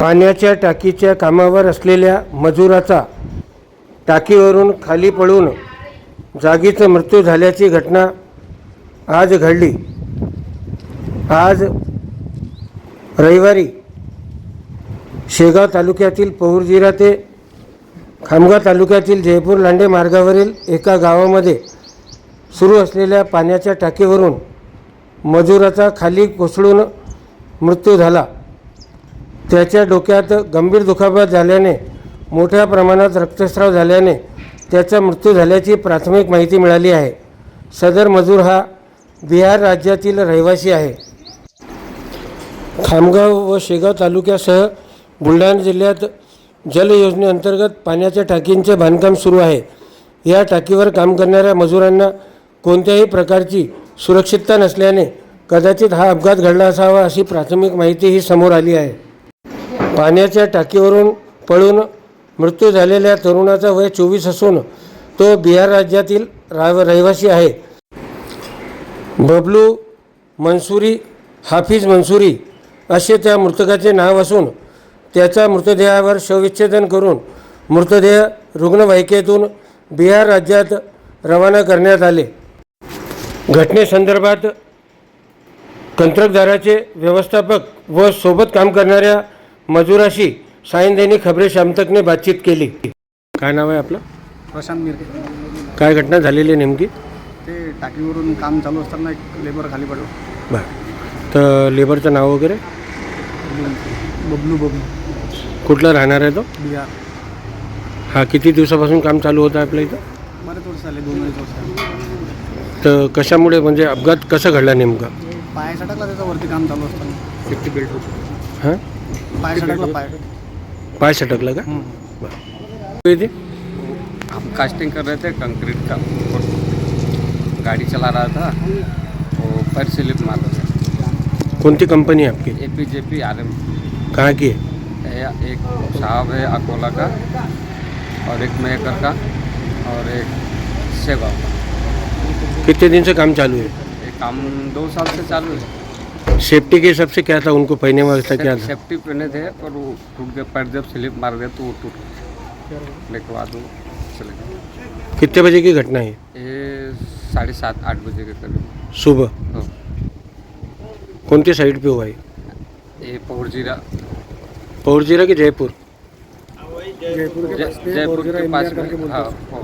पाण्याच्या टाकीच्या कामावर असलेल्या मजुराचा टाकीवरून खाली पडून जागीच मृत्यू झाल्याची घटना आज घडली. आज रविवारी शेगाव तालुक्यातील पौरजिरा ते खामगाव तालुक्यातील जयपूर लांडे मार्गावरील एका गावामध्ये सुरू असलेल्या पाण्याच्या टाकीवरून मजुराचा खाली कोसळून मृत्यू झाला. त्याच्या डोक्यात गंभीर दुखापत झाल्याने मोठ्या प्रमाणात रक्तस्राव झाल्याने त्याचा मृत्यू झाल्याची प्राथमिक माहिती मिळाली आहे. सदर मजूर हा बिहार राज्यातील रहिवासी आहे. खामगाव व शेगाव तालुक्यासह बुलढाणा जिल्ह्यात जल योजनेअंतर्गत पाण्याच्या टाकींचे बांधकाम सुरू आहे. या टाकीवर काम करणाऱ्या मजुरांना कोणत्याही प्रकारची सुरक्षितता नसल्याने कदाचित हा अपघात घडला असावा अशी प्राथमिक माहितीही समोर आली आहे. पाण्याच्या टाकीवरून पळून मृत्यू झालेल्या तरुणाचा वय चोवीस असून तो बिहार राज्यातील राव रहिवासी आहे. बबलू मनसुरी हाफिज मनसुरी असे त्या मृतकाचे नाव असून त्याचा मृतदेहावर शवविच्छेदन करून मृतदेह रुग्णवाहिकेतून बिहार राज्यात रवाना करण्यात आले. घटनेसंदर्भात कंत्राटदाराचे व्यवस्थापक व सोबत काम करणाऱ्या मजुराशी सायन दैनिक खबरे शामतकने बातचीत केली. काय नाव आहे आपलं? प्रशांत मिरके. काय घटना झालेली आहे नेमकी? ते टाकीवरून काम चालू असताना एक लेबर खाली पडलो. बरं. तर लेबरचं नाव वगैरे? बबलू बबलू. कुठला राहणार आहे तो? बिहार. हा किती दिवसापासून काम चालू होतं आपल्या इथं? बरेच वर्ष झाले दोन अडीच वर्ष तर कशामुळे म्हणजे अपघात कसा घडला नेमका? पाय सटकला त्याचा वरती काम चालू असताना. सेफ्टी बेल्ट होतो. हाँ? पाय सटकला पाय पाय सटकला का? हम्म. बरं। इथे हम कास्टिंग कर रहे थे कंक्रीट का। और गाड़ी चला रहा था वो पैर स्लिप मार रहे कौन सी कंपनी है आपकी? A P J P R M कहाँ की है? एक साहब है अकोला का और एक मेकर का और एक सेवा का। कितने दिन से काम चालू है? ये काम दो साल से चालू है। सेफ्टी के हिसाब से क्या था? उनको पहने वास्ते क्या था? सेफ्टी पहने थे पर वो टूट गया। पैर जब स्लिप मार गया तो वो टूट गया। लेकिन के बाद वो चले गए। कितने बजे की घटना है? ये साढ़े सात आठ बजे के करीब। सुबह? कौन कोणती साइड पे हुआ है ये पहुरजीरा पौरजीरा की जयपुर? जयपूर जय- जयपुर के पास में। हाँ पहुर